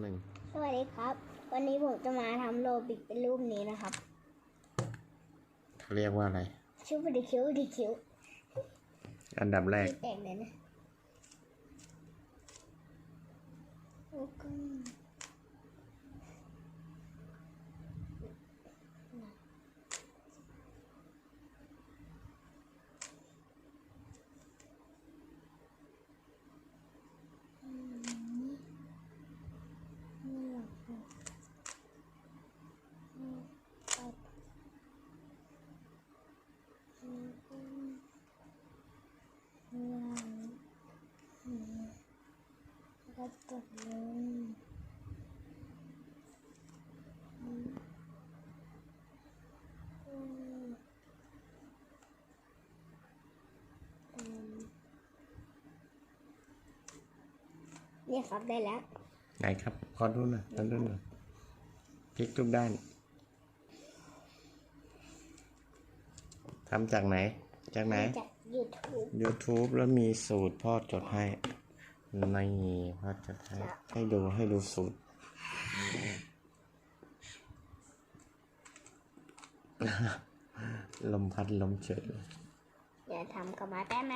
หนึ่งสวัสดีครับ วันนี้ผมจะมาทำโลบิกเป็นรูปนี้นะครับเขาเรียกว่าอะไร ชิวดิคิวดิคิวอันดับแรก แตกเลยนะแล้วก็อืมนี่หรอครับอืมครับอืมอืมอืมอืมแล้ว ก็ตกลงอืมอืมอืมเนี่ยครับได้แล้ว ไหนครับ ขอดูหน่อยขอดูหน่อยพลิกทุกด้านทำจากไหน จากไหน จาก YouTube YouTube แล้วมีสูตรพ่อจดให้ ในพ่อจะให้ให้ดูให้ดูสูตรลมพัดลมเฉยอย่าทำกับมาแป๊บนะ